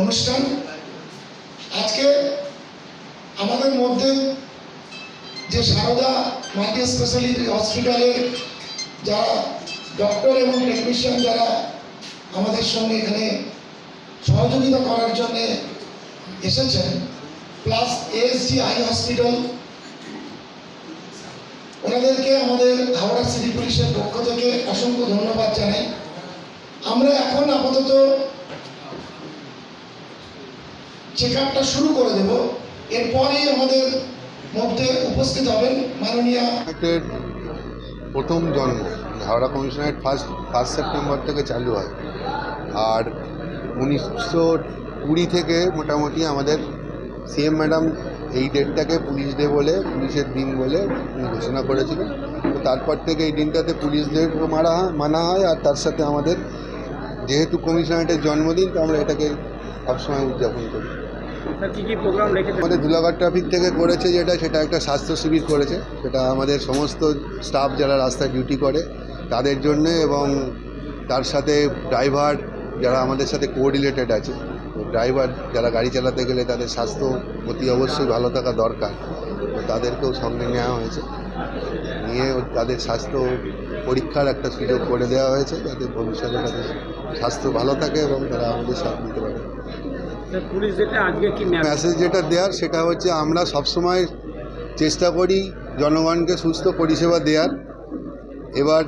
অনুষ্ঠান আজকে আমাদের মধ্যে যে সারদা মাল্টি স্পেশালিটি হসপিটালে যারা ডক্টর এবং টেকনিশিয়ান যারা আমাদের সঙ্গে এখানে সহযোগিতা করার জন্যে এসেছেন প্লাস এএসজি আই হসপিটাল ওনাদেরকে আমাদের হাওড়া সিটি পুলিশের পক্ষ থেকে অসংখ্য ধন্যবাদ জানাই। আমরা এখন আপাতত চেক আপটা শুরু করে দেব। এরপরেই আমাদের মধ্যে উপস্থিত হবেন মাননীয় প্রথম জন্ম। Howrah commissionerate first first September থেকে চালু হয়। আর উনিশশো কুড়ি থেকে মোটামুটি আমাদের সিএম ম্যাডাম এই ডেটটাকে পুলিশ ডে বলে পুলিশের দিন বলে ঘোষণা করেছিলেন। তো তারপর থেকে এই দিনটাতে পুলিশ ডে মারা মানা হয় আর তার সাথে আমাদের যেহেতু কমিশনারেটের জন্মদিন তো আমরা এটাকে সবসময় উদযাপন করি। আমাদের ধুলাঘাট ট্রাফিক থেকে করেছে যেটা সেটা একটা স্বাস্থ্য শিবির করেছে। সেটা আমাদের সমস্ত স্টাফ যারা রাস্তায় ডিউটি করে তাদের জন্য এবং তার সাথে ড্রাইভার যারা আমাদের সাথে কোঅর্ডিনেটেড আছে ড্রাইভার যারা গাড়ি চালাতে গেলে তাদের স্বাস্থ্য অতি অবশ্যই ভালো থাকা দরকার। তো তাদেরকেও সঙ্গে নেওয়া হয়েছে। নিয়ে তাদের স্বাস্থ্য পরীক্ষার একটা সুযোগ করে দেওয়া হয়েছে যাতে ভবিষ্যতে তাদের স্বাস্থ্য ভালো থাকে এবং তারা আমাদের সাথ দিতে পারে। মেসেজ যেটা দেওয়ার সেটা হচ্ছে আমরা সবসময় চেষ্টা করি জনগণকে সুস্থ পরিষেবা দেওয়ার। এবার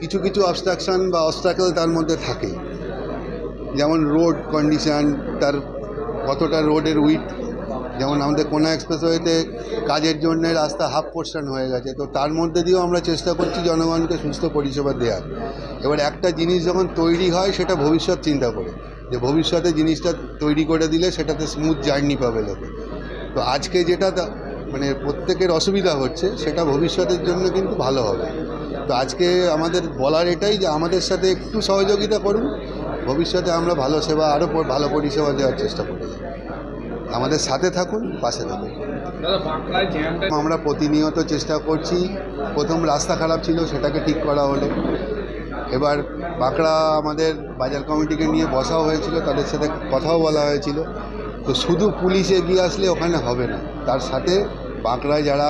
কিছু কিছু অবস্ট্রাকশন বা অবস্ট্রাকল তার মধ্যে থাকে যেমন রোড কন্ডিশন তার কতটা রোডের উইথ যেমন আমাদের কোনা এক্সপ্রেসওয়েতে কাজের জন্য রাস্তা হাফ পোর্শন হয়ে গেছে। তো তার মধ্যে দিয়েও আমরা চেষ্টা করছি জনগণকে সুস্থ পরিষেবা দেওয়ার এবার একটা জিনিস যখন তৈরি হয়, সেটা ভবিষ্যৎ চিন্তা করে। যে ভবিষ্যতে জিনিসটা তৈরি করে দিলে সেটাতে স্মুথ জার্নি পাবে লোকে। তো আজকে যেটা মানে প্রত্যেকের অসুবিধা হচ্ছে, সেটা ভবিষ্যতের জন্য কিন্তু ভালো হবে। তো আজকে আমাদের বলার এটাই যে আমাদের সাথে একটু সহযোগিতা করুন ভবিষ্যতে আমরা ভালো সেবা আরও ভালো পরিষেবা দেওয়ার চেষ্টা করব। আমাদের সাথে থাকুন পাশে থাকুন। আমরা প্রতিনিয়ত চেষ্টা করছি। প্রথম রাস্তা খারাপ ছিল সেটাকে ঠিক করা হলো। এবার বাঁকড়া আমাদের বাজার কমিটিকে নিয়ে বসাও হয়েছিল তাদের সাথে কথাও বলা হয়েছিল। তো শুধু পুলিশ এগিয়ে আসলে ওখানে হবে না তার সাথে বাঁকড়ায় যারা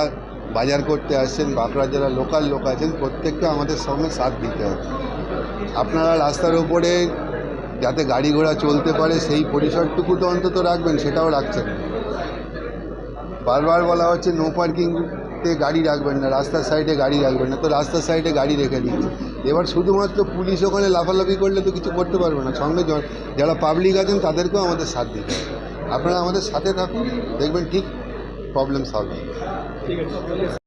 বাজার করতে আসছেন বাঁকড়ার যারা লোকাল লোক আছেন, প্রত্যেককে আমাদের সঙ্গে সাথ দিতে হবে। আপনারা রাস্তার ওপরে যাতে গাড়ি ঘোড়া চলতে পারে, সেই পরিসরটুকু তো অন্তত রাখবেন, সেটাও রাখছেন। বারবার বলা হচ্ছে নো পার্কিংতে গাড়ি রাখবেন না, রাস্তার সাইডে গাড়ি রাখবেন না। তো রাস্তার সাইডে গাড়ি রেখে দিচ্ছে। এবার শুধুমাত্র পুলিশ ওখানে লাফালাফি করলে তো কিছু করতে পারবে না। সঙ্গে যারা পাবলিক আছেন, তাদেরকেও আমাদের সাথ দিতে আপনারা আমাদের সাথে থাকুন, দেখবেন ঠিক প্রবলেম সলভ হবে। ঠিক আছে